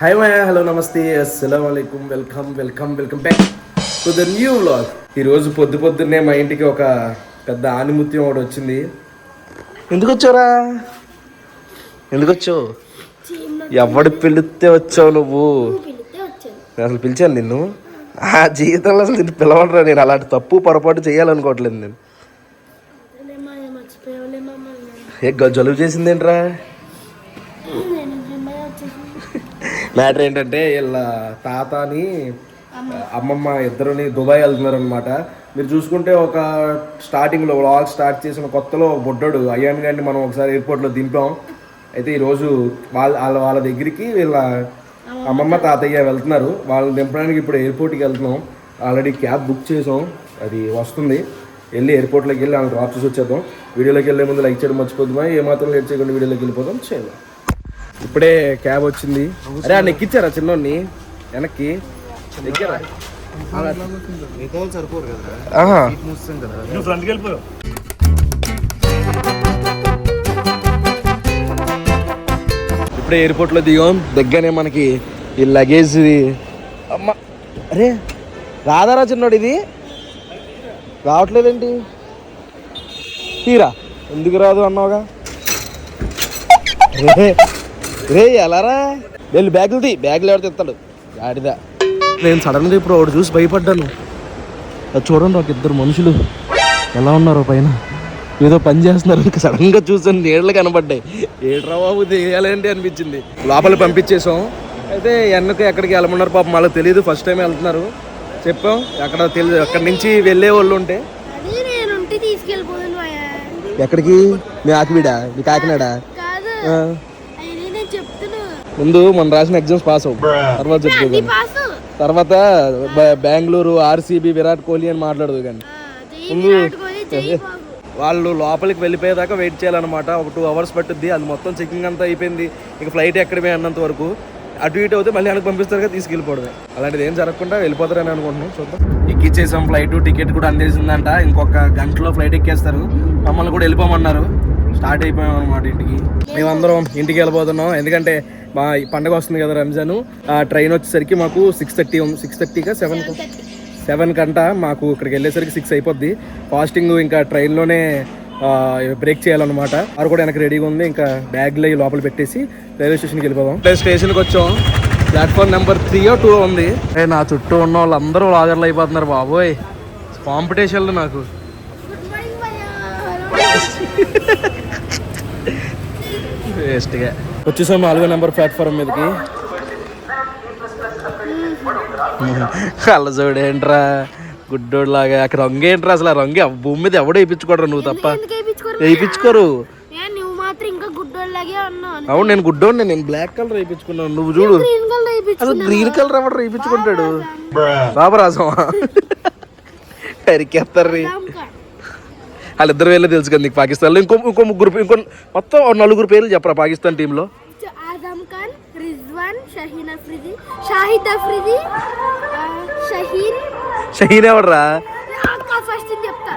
Hi మాయా hello నమస్తే అస్సలం అయికం welcome welcome welcome back to the new vlog ఈరోజు పొద్దు పొద్దున్నే మా ఇంటికి ఒక పెద్ద ఆనిముత్యం ఒకటి వచ్చింది. ఎందుకు వచ్చావురా? ఎందుకు వచ్చావు? ఎవడు పిలిస్తే వచ్చావు నువ్వు? అసలు పిలిచాను నిన్ను? ఆ జీవితంలో అసలు నిన్ను పిలవడరా నేను. అలాంటి తప్పు పొరపాటు చేయాలనుకోవట్లేదు నేను. ఏ గ- జలుబు చేసిందేంట్రా? మ్యాటర్ ఏంటంటే వీళ్ళ తాతని అమ్మమ్మ ఇద్దరుని దుబాయ్ వెళ్తున్నారు అనమాట మీరు చూసుకుంటే ఒక స్టార్టింగ్లో వ్లాగ్ స్టార్ట్ చేసిన కొత్తలో బొడ్డోడు అయ్యాన్ గారిని మనం ఒకసారి ఎయిర్పోర్ట్లో దింపాం. అయితే ఈరోజు వాళ్ళ వాళ్ళ వాళ్ళ దగ్గరికి వీళ్ళ అమ్మమ్మ తాతయ్య. వెళ్తున్నారు. వాళ్ళని దింపడానికి ఇప్పుడు ఎయిర్పోర్ట్కి వెళ్తున్నాం. ఆల్రెడీ క్యాబ్ బుక్ చేసాం. అది వస్తుంది. వెళ్ళి ఎయిర్పోర్ట్లోకి వెళ్ళి వాళ్ళని డ్రాప్ చేసి వచ్చేద్దాం. వీడియోలోకి వెళ్ళే ముందు లైక్ చేయడం మర్చిపోద్దామా? ఏమాత్రం లేట్ చేయకుండా వీడియోలోకి వెళ్ళిపోదాం. చేద్దాం. ఇప్పుడే క్యాబ్ వచ్చింది. అరే ఆ ఎక్కిచ్చారా చిన్నోడిని? వెనక్కి. ఎక్కారా ఆహా. ఇప్పుడే ఎయిర్పోర్ట్లో దిగాం. దగ్గరనే మనకి ఈ లగేజ్ అమ్మ. అరే రాదారా చిన్నోడు ఇది? రావట్లేదేంటి? తీరా. ఎందుకు రాదు అన్నావుగా? రే ఎలారా వెళ్ళి బ్యాగులు తీ. బ్యాగులు ఎవరు తెస్తాడు? గాడిదా. నేను సడన్గా ఇప్పుడు ఒకటి చూసి భయపడ్డాను. అది చూడండి ఒక ఇద్దరు మనుషులు ఎలా ఉన్నారు పైన. ఏదో పని చేస్తున్నారు ఇంకా సడన్గా చూసాను. నీళ్ళు కనబడ్డాయి. ఏట్రా బాబు తీయాలేంటి అనిపించింది. లోపల పంపించేసాం అయితే ఎన్నకు ఎక్కడికి వెళ్ళమన్నారు పాపం వాళ్ళకి తెలియదు ఫస్ట్ టైం వెళ్తున్నారు. చెప్పాం. ఎక్కడ తెలియదు అక్కడి నుంచి వెళ్ళే వాళ్ళు ఉంటే. ఎక్కడికి? మీ ఆకివీడా మీ కాకినాడ కాదు ఆ, అది నేను చెప్తున్నా ముందు మనం రాసిన ఎగ్జామ్స్ పాస్ అవ్వు. తర్వాత చెప్తావు అది కానీ. పాసు తర్వాత బ- బెంగళూరు ఆర్సీబీ విరాట్ కోహ్లీ అని మాట్లాడదు కానీ. బాబు. వాళ్ళు లోపలికి వెళ్ళిపోయేదాకా వెయిట్ చేయాలన్నమాట. ఒక టూ అవర్స్ పట్టుద్ది. అది మొత్తం చెకింగ్ అంతా అయిపోయింది. ఇక ఫ్లైట్ ఎక్కడమే అన్నంత వరకు. అటు ఇటు అవుతే మళ్ళీ వెనక్కి పంపిస్తారు కదా తీసుకెళ్ళిపోవడమే. అలాంటిది ఏం జరగకుండా వెళ్ళిపోతారని అనుకుంటున్నాం. చూద్దాం. ఎక్కిచ్చేసాం ఫ్లైట్ టికెట్ కూడా అందేసిందంట. ఇంకొక గంటలో ఫ్లైట్ ఎక్కేస్తారు. మమ్మల్ని కూడా వెళ్ళిపోమన్నారు. స్టార్ట్ అయిపోయాం అనమాట ఇంటికి. మేమందరం ఇంటికి వెళ్ళిపోతున్నాం ఎందుకంటే మా ఈ పండగ వస్తుంది కదా రంజాన్. ఆ ట్రైన్ వచ్చేసరికి మాకు సిక్స్ థర్టీ సిక్స్ థర్టీగా సెవెన్ సెవెన్ కంట మాకు ఇక్కడికి వెళ్ళేసరికి సిక్స్ అయిపోద్ది. ఫాస్టింగ్ ఇంకా ట్రైన్లోనే బ్రేక్ చేయాలన్నమాట. వారు కూడా వెనక రెడీగా ఉంది. ఇంకా బ్యాగ్లో లోపల పెట్టేసి రైల్వే స్టేషన్కి వెళ్ళిపోదాం. స్టేషన్కి వచ్చాం. ప్లాట్ఫామ్ నెంబర్ త్రీ టూ ఉంది. నా చుట్టూ ఉన్న వాళ్ళందరూ లాగర్లు అయిపోతున్నారు బాబోయ్. కాంపిటీషన్లు నాకు. వేస్ట్గా. వచ్చేసాం నాలుగో నెంబర్ ప్లాట్ఫామ్ మీదకి. కళ్ళ చూడేంట్రా గుడ్డోడు లాగా అక్కడ రంగు ఏంట్రా అసలు? ఆ రంగు ఎవ- భూమి మీద ఎవడో వేయించుకోడరా నువ్వు తప్ప? వేయించుకోరు? అవును నేను గుడ్డోడు నేను బ్లాక్ కలర్ వేయించుకున్నాను. నువ్వు చూడు. అసలు గ్రీన్ కలర్ ఎవడు వేయించుకుంటాడు? బాబరాజమా ఎరికేస్తారు రీ వాళ్ళిద్దరు వేలే తెలుసు కదా నీకు పాకిస్తాన్లో. ఇంకో ఇంకో ముగ్గురు ఇంకో మొత్తం నలుగురు పేర్లు చెప్పరా పాకిస్తాన్ టీంలో? ఖాన్ రిజ్వాన్ షహీన్ అఫ్రిది షాహిద్ అఫ్రిది ఆ, షహీన్. షహీన్ ఎవడరా? ఫస్ట్ చెప్తా.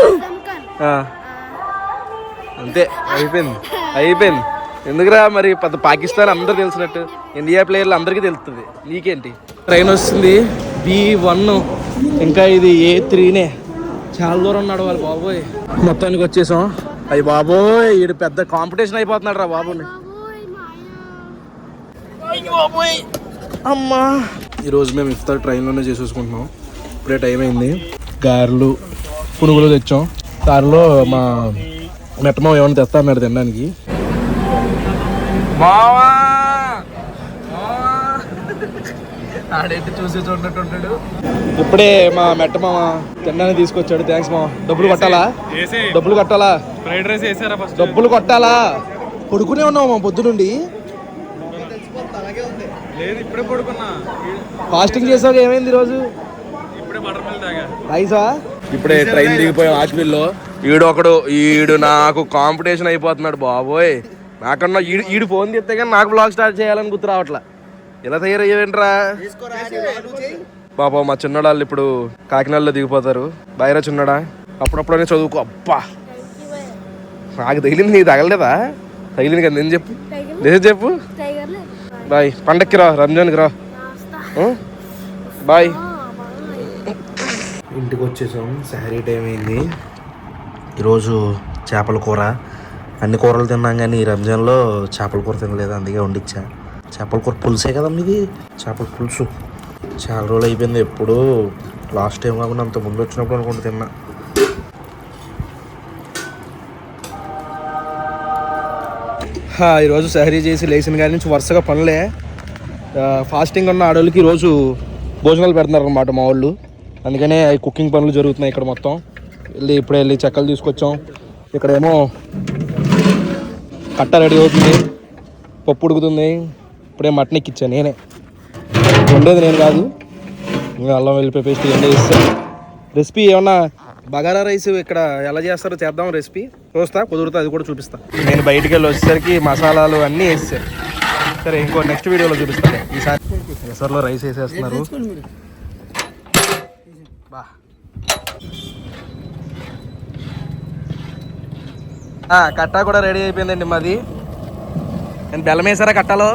ఆజమ్ ఖాన్. ఆ, అంతే అయిపోయింది అయిపోయింది. ఎందుకురా మరి పెద్ద పాకిస్తాన్ అందరు తెలిసినట్టు? ఇండియా ప్లేయర్లు అందరికీ తెలుస్తుంది నీకేంటి? ట్రైన్ వస్తుంది బి వన్. ఇంకా ఇది ఏ త్రీనే. చాలా దూరం నడవాలి బాబోయ్. మొత్తానికి వచ్చేసాం. అయ్యి బాబోయ్ ఈడు పెద్ద కాంపిటీషన్ అయిపోతున్నాడు రా బాబుని బాబోయ్ అమ్మా ఈరోజు మేము ఇఫ్తార్ ట్రైన్లోనే చేసేసుకుంటున్నాం. ఇప్పుడే టైం అయింది. గారెలు పునుగులు తెచ్చాం. దారిలో మా మెట్టమో ఏమైనా తెస్తా అన్నాడు తినడానికి. మావా ఆడైతే చూసి చూడనట్టు ఉంటాడు. ఇప్పుడే మా మెట్టమామ తినడానికి తీసుకొచ్చాడు. థ్యాంక్స్ మామ. డబ్బులు కట్టాలా? డబ్బులు కట్టాలా? ఫ్రైడ్ రైస్ వేసారా ఫస్ట్ డబ్బులు కొట్టాలా? పడుకునే ఉన్నావు మా పొద్దు నుండి లేదు ఇప్పుడే పడుకున్నా. ఫాస్టింగ్ చేసాక ఏమైంది ఈరోజు? ఇప్పుడే బటర్ మిల్క్ తాగా. రైసా? ఇప్పుడే ట్రైన్ దిగిపోయాం ఆకివిల్లో ఈడు ఒకడు ఈడు నాకు కాంపిటీషన్ అయిపోతున్నాడు బాబోయ్. నాకన్నా ఈడు ఈడు ఫోన్ చేస్తే కానీ నాకు బ్లాగ్ స్టార్ట్ చేయాలని గుర్తు రావట్లా. ఇలా తయారయ్యేంట్రా పాపం మా చిన్నోడు వాళ్ళు ఇప్పుడు కాకినాడలో దిగిపోతారు. బయట చిన్నడా? అప్పుడప్పుడనే చదువుకో. అబ్బా! నాకు తగిలింది నీకు తగలలేదా? తగిలింది కదా నేను చెప్పు. నేను చెప్పు. బాయ్. పండక్కి రా రంజాన్కి రా. బాయ్. ఇంటికి వచ్చేసాం. శారీ టైం అయింది. ఈరోజు చేపల కూర. అన్ని కూరలు తిన్నాం కానీ ఈ రంజాన్లో చేపల కూర తినలేదు అందుకే వండిచ్చా. చేపల కూర పులుసే కదమ్మా ఇది చేపల పులుసు. చాలా రోజులు అయిపోయింది ఎప్పుడు. లాస్ట్ టైం కాకుండా అంత ముందు వచ్చినప్పుడు అనుకుంటా తిన్నా. ఈరోజు సహరీ చేసి లేచిన కాడి నుంచి వరుసగా పనులే. ఫాస్టింగ్ ఉన్న ఆడవాళ్ళకి ఈరోజు భోజనాలు పెడుతున్నారు అనమాట మా వాళ్ళు. అందుకనే కుకింగ్ పనులు జరుగుతున్నాయి ఇక్కడ మొత్తం. వెళ్ళి ఇప్పుడే వెళ్ళి చెక్కలు తీసుకొచ్చాం. ఇక్కడేమో కట్ట రెడీ అవుతుంది. పప్పు ఉడుకుతుంది. ఇప్పుడే మటన్ ఎక్కిచ్చాను నేనే. వండేది నేను కాదు. ఇంకా అల్లం వెళ్ళిపోయి పేస్ట్ ఎండ చేస్తాను రెసిపీ ఏమన్నా బగారా రైస్ ఇక్కడ ఎలా చేస్తారో చేద్దాం రెసిపీ. చూస్తా కుదురుతా అది కూడా చూపిస్తా. నేను బయటికి వెళ్ళి వచ్చేసరికి మసాలాలు అన్నీ వేసాను సరే ఇంకో నెక్స్ట్ వీడియోలో చూపిస్తాను ఈసారి ఎసర్లో రైస్ వేసేస్తున్నారు. బా. కట్టా కూడా రెడీ అయిపోయిందండి మాది. నేను బెల్లం వేసారా కట్టాలో?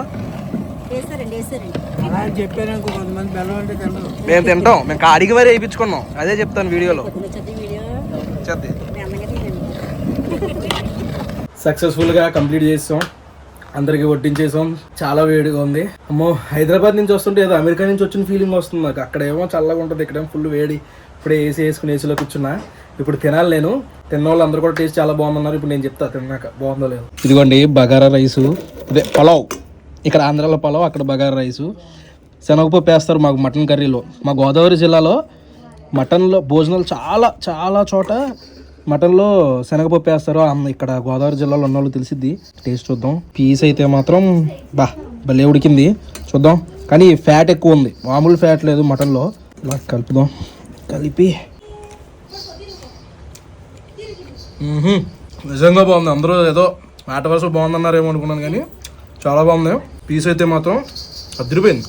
మేము తింటాం. మేము కాడికి వరే వేయించుకున్నాం. అదే చెప్తాను వీడియోలో. సక్సెస్ఫుల్గా కంప్లీట్ చేసాం అందరికి వడ్డించేసాం. చాలా వేడిగా ఉంది. అమ్మో హైదరాబాద్ నుంచి వస్తుంటే ఏదో అమెరికా నుంచి వచ్చిన ఫీలింగ్ వస్తుంది నాకు. అక్కడ ఏమో చల్లగా ఉంటుంది ఇక్కడ ఫుల్ వేడి. ఇప్పుడే ఏసీ వేసుకుని ఏసీలో కూర్చున్నా. ఇప్పుడు తినాలి నేను. తిన్న వాళ్ళు అందరూ కూడా టేస్ట్ చాలా బాగుందన్నారు. ఇప్పుడు నేను చెప్తా తిన్నాక. బాగుందో లేదు. ఇదిగోండి బగారా రైసు. అదే పలావ్. ఇక్కడ ఆంధ్రాలో పలావ్ అక్కడ బగారా రైసు. శనగపప్పు వేస్తారు మాకు మటన్ కర్రీలో. మా గోదావరి జిల్లాలో మటన్లో భోజనాలు చాలా చాలా చోట మటన్లో శనగపప్పు వేస్తారు. ఇక్కడ గోదావరి జిల్లాలో ఉన్న వాళ్ళు తెలిసిద్ది. టేస్ట్ చూద్దాం. పీస్ అయితే మాత్రం బా భలే ఉడికింది. చూద్దాం. కానీ ఫ్యాట్ ఎక్కువ ఉంది. మామూలు ఫ్యాట్ లేదు మటన్లో. ఇలా కలుపుదాం. కలిపి. నిజంగా బాగుంది. అందరూ ఏదో మాట వరుస బాగుందన్నారేమో అనుకున్నాను కానీ చాలా బాగుంది. పీస్ అయితే మాత్రం అదిరిపోయింది.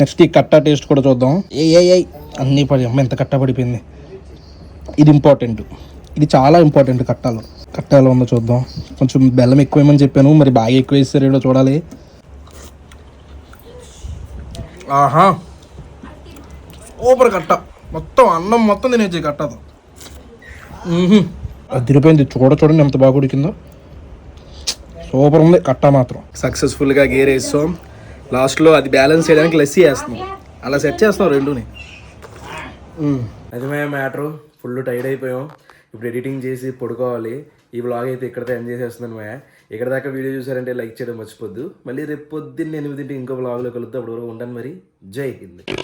నెక్స్ట్ ఈ కట్ట టేస్ట్ కూడా చూద్దాం. ఏ ఏ అన్నీ పడి అమ్మ ఎంత కట్ట పడిపోయింది. ఇది ఇంపార్టెంట్ ఇది చాలా ఇంపార్టెంట్ కట్టాలో. కట్ట ఎలా ఉందో చూద్దాం. కొంచెం బెల్లం ఎక్కువేమని చెప్పాను మరి బాగా ఎక్కువ వేస్తారేడో చూడాలి. ఆహా. సూపర్ కట్ట. మొత్తం అన్నం మొత్తం తినేసి కట్టదు అదిరిపోయింది. చూడ చూడండి ఎంత బాగా ఉడికిందో. సూపర్ ఉంది కట్ట మాత్రం. సక్సెస్ఫుల్గా గేర్ వేస్తాం. లాస్ట్లో అది బ్యాలెన్స్ చేయడానికి లస్సీ వేస్తున్నాం. అలా సెట్ చేస్తాం రెండుని. అది మేము మ్యాటర్. ఫుల్ టైర్డ్ అయిపోయాం. ఇప్పుడు ఎడిటింగ్ చేసి పడుకోవాలి. ఈ బ్లాగ్ అయితే ఇక్కడితో ఎండ్ చేసేస్తున్నాను మా ఇక్కడ దాకా వీడియో చూసారంటే లైక్ చేయడం మర్చిపోద్దు. మళ్ళీ రేపు పొద్దున్న ఎనిమిదింటి ఇంకో బ్లాగ్లో కలుద్దాం. అప్పుడు వరకు ఉంటాను మరి. జై హింద్.